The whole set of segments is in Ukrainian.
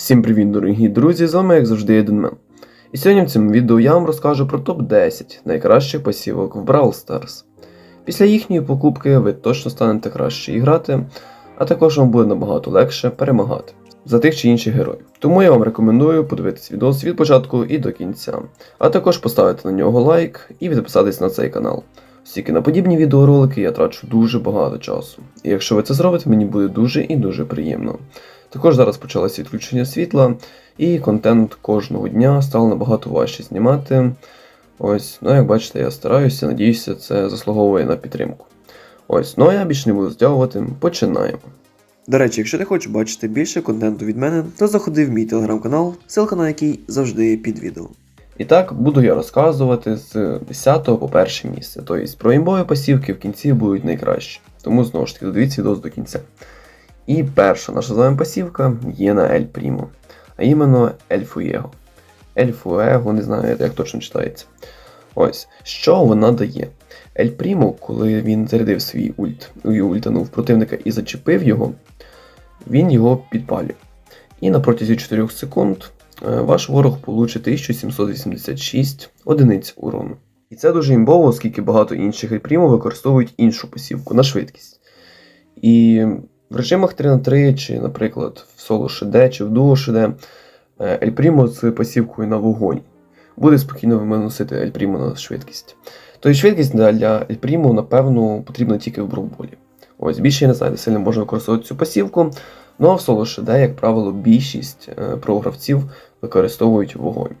Всім привіт, дорогі друзі! З вами, як завжди, Єдинмен. І сьогодні в цьому відео я вам розкажу про топ-10 найкращих посівок в Brawl Stars. Після їхньої покупки ви точно станете краще і а також вам буде набагато легше перемагати за тих чи інших героїв. Тому я вам рекомендую подивитись відео від початку і до кінця, а також поставити на нього лайк і підписатись на цей канал. Оскільки на подібні відеоролики я трачу дуже багато часу. І якщо ви це зробите, мені буде дуже і дуже приємно. Також зараз почалося відключення світла, і контент кожного дня стало набагато важче знімати. Ось, ну як бачите, я стараюся, надіюся, це заслуговує на підтримку. Ось, ну а я більше не буду здягувати, починаємо. До речі, якщо ти хочеш бачити більше контенту від мене, то заходи в мій телеграм-канал, ссылка на який завжди є під відео. І так, буду я розказувати з 10 по перше місце. Тобто про імбові посівки в кінці будуть найкращі. Тому знову ж таки додивіться відео до кінця. І перша наша з вами посівка є на Ель Прімо, а іменно Ель Фуєго. Ель Фуего, не знаю, як точно читається. Ось, що вона дає? Ель Прімо, коли він зарядив свій ульт, ультанув противника і зачепив його, він його підпалює. І на протязі 4 секунд е, ваш ворог получить 1786 одиниць урону. І це дуже імбово, оскільки багато інших Ель Прімо використовують іншу посівку на швидкість. І в режимах 3 на 3 чи, наприклад, в соло ШД чи в дуо ШД Ель Прімо з посівкою на вогонь буде спокійно виносити Ель Прімо на швидкість. Тобто швидкість для Ель Прімо, напевно, потрібна тільки в бромболі. Ось, більше я не знаю, де сильно можна використовувати цю посівку. Ну а в соло ШД, як правило, більшість е, програвців використовують вогонь.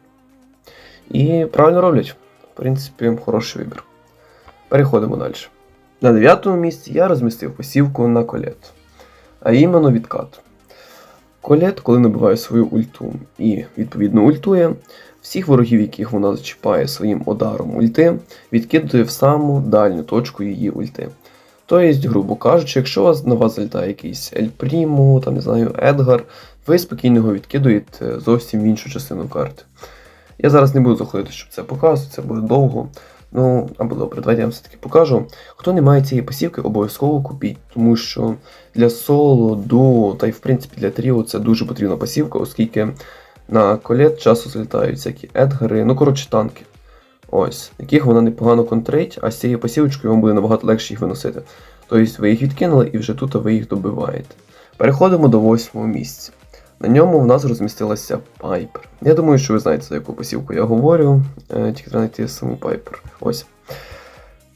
І правильно роблять. В принципі, хороший вибір. Переходимо далі. На дев'ятому місці я розмістив посівку на колет, а іменно відкат. Колет, коли набиває свою ульту і відповідно ультує, всіх ворогів, яких вона зачіпає своїм ударом ульти, відкидує в саму дальню точку її ульти. Тобто, грубо кажучи, якщо на вас залітає якийсь Ель Прімо, там, не знаю, Едгар, ви спокійно його відкидуєте зовсім в іншу частину карти. Я зараз не буду заходити, щоб це показувати, це буде довго. Ну, або добре, давайте я вам все-таки покажу. Хто не має цієї посівки, обов'язково купіть, тому що для соло, дуо та й в принципі для тріо це дуже потрібна посівка, оскільки на колет часу залітають всякі едгари, ну коротше танки. Ось, яких вона непогано контрить, а з цією посівочкою вам буде набагато легше їх виносити. Тобто ви їх відкинули і вже тут ви їх добиваєте. Переходимо до восьмого місця. На ньому в нас розмістилася Пайпер. Я думаю, що ви знаєте, за яку посівку я говорю, е, тільки треба знайти саму Пайпер. Ось.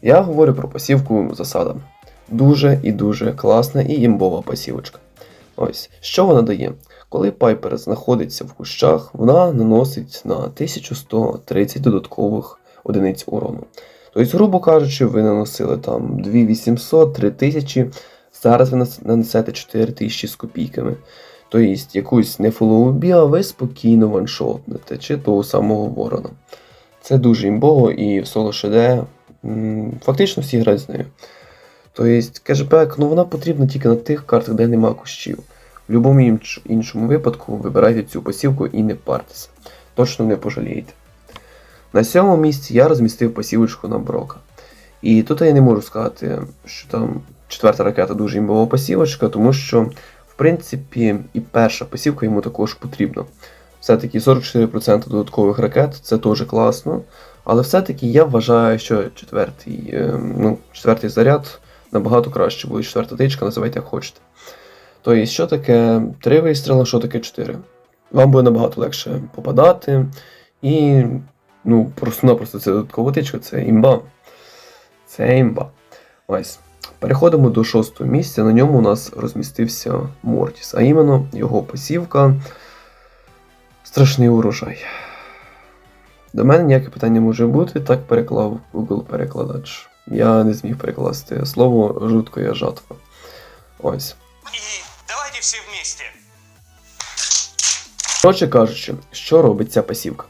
Я говорю про посівку засада. Дуже і дуже класна і імбова посівочка. Ось, що вона дає? Коли Пайпер знаходиться в кущах, вона наносить на 1130 додаткових одиниць урону. Тобто, грубо кажучи, ви наносили там 2800, 3000, зараз ви нанесете 4000 з копійками. Тобто якусь нефулову біа ви спокійно ваншотнете, чи того самого ворона. Це дуже імбово і в соло ШД фактично всі грають з нею. Тобто, кешбек, ну вона потрібна тільки на тих картах, де нема кущів. В будь-якому іншому випадку вибирайте цю посівку і не партеся. Точно не пожалієте. На сьомому місці я розмістив посівочку на Брока. І тут я не можу сказати, що там четверта ракета дуже імбова посівочка, тому що, в принципі, і перша посівка йому також потрібна. Все-таки 44% додаткових ракет це теж класно. Але все-таки я вважаю, що четвертий, е, ну, четвертий заряд набагато краще буде. Четверта тичка, називайте як хочете. Тобто, що таке три вистріли, що таке 4. Вам буде набагато легше попадати. І ну, просто-напросто це додаткова тичка, це імба. Це імба. Ось. Переходимо до шостого місця. На ньому у нас розмістився Мортіс, а іменно його посівка. Страшний урожай. До мене ніяке питання може бути, так переклав Google перекладач. Я не зміг перекласти слово жуткая жатва. Ось. И давайте все вместе. Коротше кажучи, що робить ця пасівка?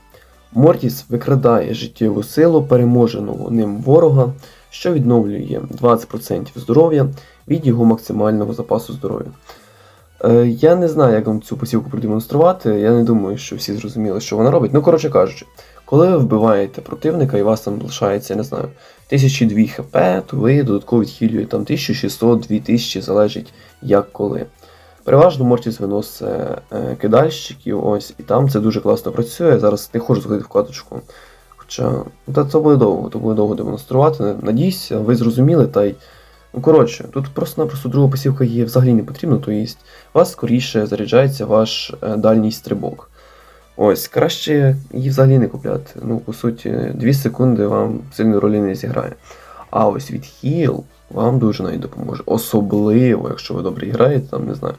Мортіс викрадає життєву силу переможеного ним ворога, що відновлює 20% здоров'я від його максимального запасу здоров'я. Е, я не знаю, як вам цю посівку продемонструвати. Я не думаю, що всі зрозуміли, що вона робить. Ну, коротше кажучи, коли ви вбиваєте противника і вас там лишається, я не знаю, 1002 хп, то ви додатково відхилюєте там 1600, 2000, залежить як коли. Переважно Мортіс виносить е, кидальщиків, ось, і там це дуже класно працює. Зараз не хочу заходити в каточку. Ну, та це буде довго, то буде довго демонструвати. Надіюся, ви зрозуміли, та й. Ну, коротше, тут просто-напросто друга посівка є взагалі не потрібно, то є у вас скоріше заряджається ваш е, дальній стрибок. Ось, краще її взагалі не купляти. Ну, по суті, 2 секунди вам сильної ролі не зіграє. А ось відхіл вам дуже навіть допоможе. Особливо, якщо ви добре граєте, там, не знаю,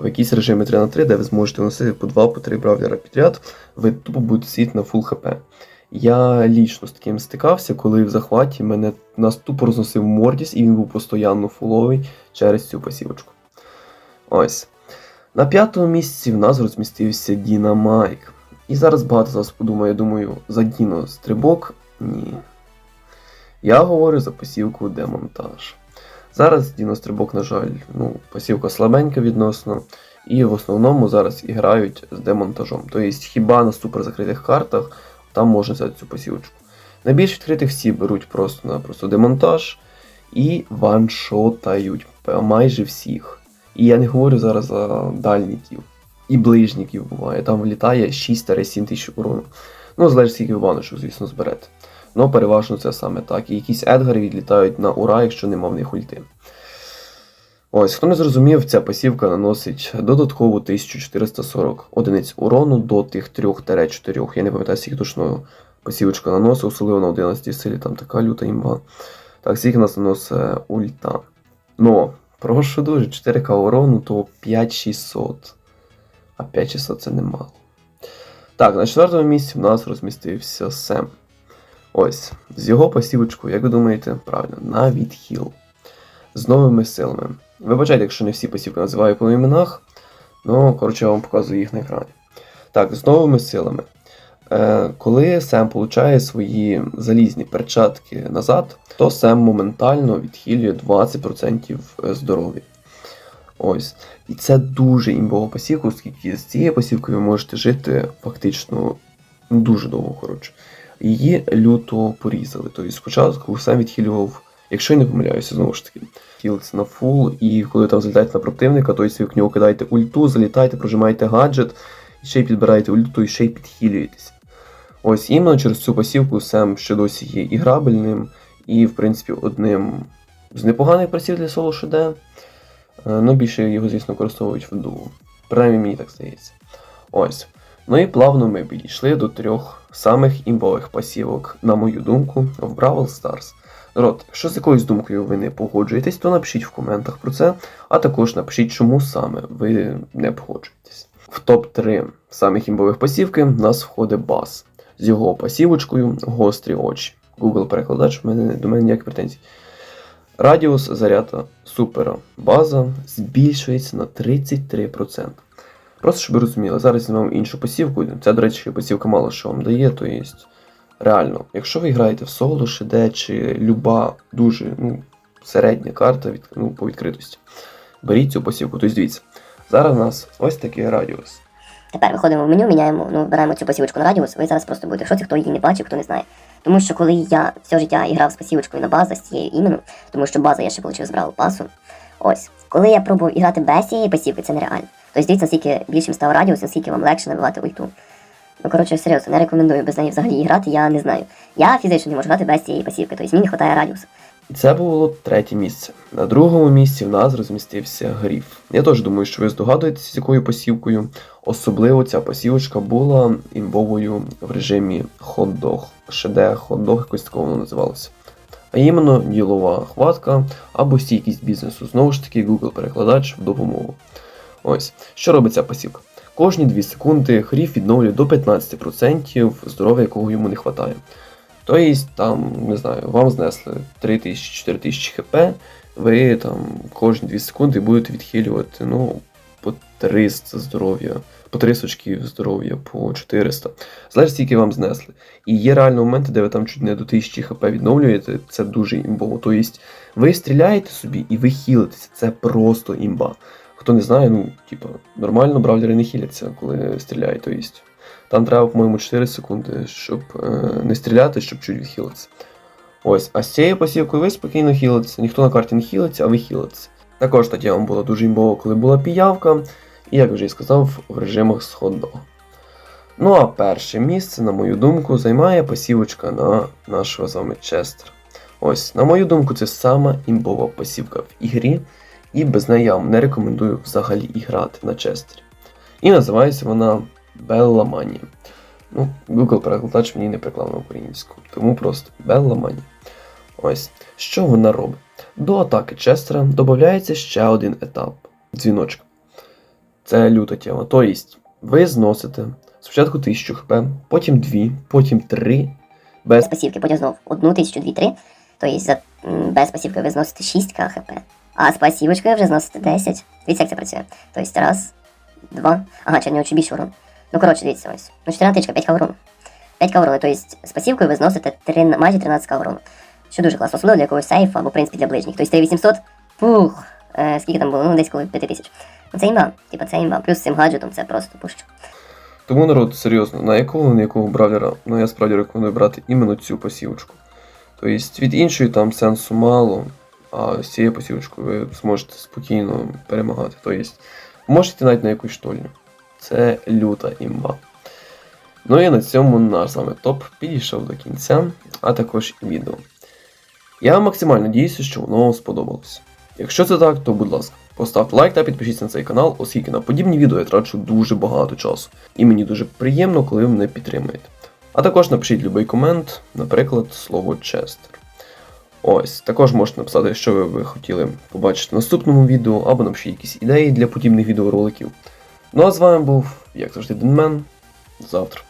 в якійсь режимі 3 на 3, де ви зможете носити по 2 по 3 бравлера підряд, ви тупо будете сидіти на фул хп. Я лічно з таким стикався, коли в захваті мене нас тупо розносив Мордіс, і він був постійно фуловий через цю пасівочку. Ось. На п'ятому місці в нас розмістився Діна Майк. І зараз багато з вас подумає, думаю, за Діно стрибок? Ні. Я говорю за посівку демонтаж. Зараз Діно стрибок, на жаль, ну, посівка слабенька відносно. І в основному зараз і грають з демонтажом. Тобто хіба на супер закритих картах там можна взяти цю посівочку. На більш відкритих всі беруть просто-напросто демонтаж і ваншотають майже всіх. І я не говорю зараз за дальників і ближників буває. Там влітає 6-7 тисяч урону. Ну, залежить, скільки ви баночок, звісно, зберете. Ну, переважно це саме так. І якісь едгари відлітають на ура, якщо нема в них ульти. Ось, хто не зрозумів, ця пасівка наносить додатково 1440 одиниць урону до тих 3-4. Я не пам'ятаю, скільки точно пасівочка наносить, особливо на 11 силі, там така люта імба. Так, скільки нас наносить ульта. Ну, прошу дуже, 4К урону, то 5600. А 5600 це немало. Так, на четвертому місці в нас розмістився Сем. Ось, з його пасівочкою, як ви думаєте, правильно, на відхіл. З новими силами. Вибачайте, якщо не всі пасівки називаю по іменах, ну, коротше, я вам показую їх на екрані. Так, з новими силами. Е, коли Сем получає свої залізні перчатки назад, то Сем моментально відхилює 20% здоров'я. Ось. І це дуже імбова пасівка, оскільки з цією пасівкою ви можете жити фактично ну, дуже довго, коротше. Її люто порізали. Тобто спочатку Сем відхилював, якщо я не помиляюся, знову ж таки, хілиться на фул, і коли там залітаєте на противника, то ви в нього кидаєте ульту, залітаєте, прожимаєте гаджет, і ще й підбираєте ульту, і ще й підхилюєтесь. Ось іменно через цю пасівку Сем ще досі є іграбельним, і, в принципі, одним з непоганих праців для соло ШД. Ну, більше його, звісно, використовують в дуо. Принаймні мені так здається. Ось. Ну і плавно ми підійшли до трьох самих імбових пасівок, на мою думку, в Бравл Stars. Народ, якщо з якоюсь думкою ви не погоджуєтесь, то напишіть в коментах про це, а також напишіть, чому саме ви не погоджуєтесь. В топ-3 самих імбових пасівки в нас входить бас з його пасівочкою гострі очі. Google перекладач, до мене ніяких претензій. Радіус заряда супера база збільшується на 33%. Просто щоб ви розуміли, зараз я іншу посівку. Ця, до речі, посівка мало що вам дає, то є. Реально, якщо ви граєте в соло, ШД чи люба дуже ну, середня карта від, ну, по відкритості, беріть цю посівку. Тобто дивіться, зараз у нас ось такий радіус. Тепер виходимо в меню, міняємо, ну, вибираємо цю посівочку на радіус, ви зараз просто будете в шоці, хто її не бачив, хто не знає. Тому що коли я все життя грав з посівочкою на база з цією іменно, тому що база я ще отримав з Бравл пасу. Ось, коли я пробував іграти без цієї посівки, це нереально. Тобто дивіться, наскільки більшим став радіус, наскільки вам легше набивати ульту. Ну, коротше, серйозно, не рекомендую без неї взагалі грати, я не знаю. Я фізично не можу грати без цієї посівки, тобто мені не вистачає радіусу. Це було третє місце. На другому місці в нас розмістився гріф. Я теж думаю, що ви здогадуєтеся, з якою посівкою. Особливо ця посівочка була імбовою в режимі хот-дог. ШД хот-дог, якось такого воно називалося. А іменно ділова хватка або стійкість бізнесу. Знову ж таки, Google перекладач в допомогу. Ось, що робить ця посівка? Кожні 2 секунди хріф відновлює до 15% здоров'я, якого йому не вистачає. Тобто, там, не знаю, вам знесли 3000-4000 хп, ви там кожні 2 секунди будете відхилювати ну, по 300 здоров'я, по 300 очків здоров'я, по 400. Залежить, скільки вам знесли. І є реально моменти, де ви там чуть не до 1000 хп відновлюєте, це дуже імбово. Тобто, ви стріляєте собі і ви хілитеся, це просто імба. Хто не знає, ну, типа, нормально бравлери не хіляться, коли стріляють. Тобто, там треба, по-моєму, 4 секунди, щоб е, не стріляти, щоб чуть відхилитися. Ось, а з цією посівкою ви спокійно хілитеся, ніхто на карті не хілиться, а ви хілитеся. Також стаття вам була дуже імбова, коли була піявка, і, як вже і сказав, в режимах з хот-дога. Ну а перше місце, на мою думку, займає пасівочка на нашого з вами Честера. Ось, на мою думку, це сама імбова пасівка в ігрі, і без неї я вам не рекомендую взагалі і грати на Честері. І називається вона Белла Манія. Ну, Google перекладач мені не приклав на українську, тому просто Белла Манія. Ось, що вона робить? До атаки Честера додається ще один етап дзвіночка. Це люта тема. Тобто, ви зносите спочатку 1000 хп, потім 2, потім 3, без пасівки, потім знов одну тисячу, дві, три. Тобто без пасівки ви зносите 6к хп. А з пасівочкою вже зносите 10. Дивіться, як це працює. Тобто раз, два. Ага, чи нього чи більше урон. Ну коротше, дивіться ось. Ну 4 тичка, 5к 5к урону, тобто з пасівкою ви зносите 3, майже 13к урону. Що дуже класно, особливо для якогось сейфу або в принципі для ближніх. Тобто 3800, пух, е, скільки там було? Ну десь коли 5000. Ну це імба, типа це імба. Плюс з цим гаджетом це просто пущу. Тому народ, серйозно, на якого на якого бравлера, ну я справді рекомендую брати іменно цю посівочку. Тобто від іншої там сенсу мало, а з цією посівочкою ви зможете спокійно перемагати. Тобто можете навіть на якусь штольню. Це люта імба. Ну і на цьому наш з вами топ підійшов до кінця, а також і відео. Я максимально надіюся, що воно вам сподобалось. Якщо це так, то будь ласка, поставте лайк та підпишіться на цей канал, оскільки на подібні відео я трачу дуже багато часу. І мені дуже приємно, коли ви мене підтримуєте. А також напишіть будь-який комент, наприклад, слово Честер. Ось, також можете написати, що ви би хотіли побачити в наступному відео, або напишіть якісь ідеї для подібних відеороликів. Ну а з вами був, як завжди, Денмен. Завтра.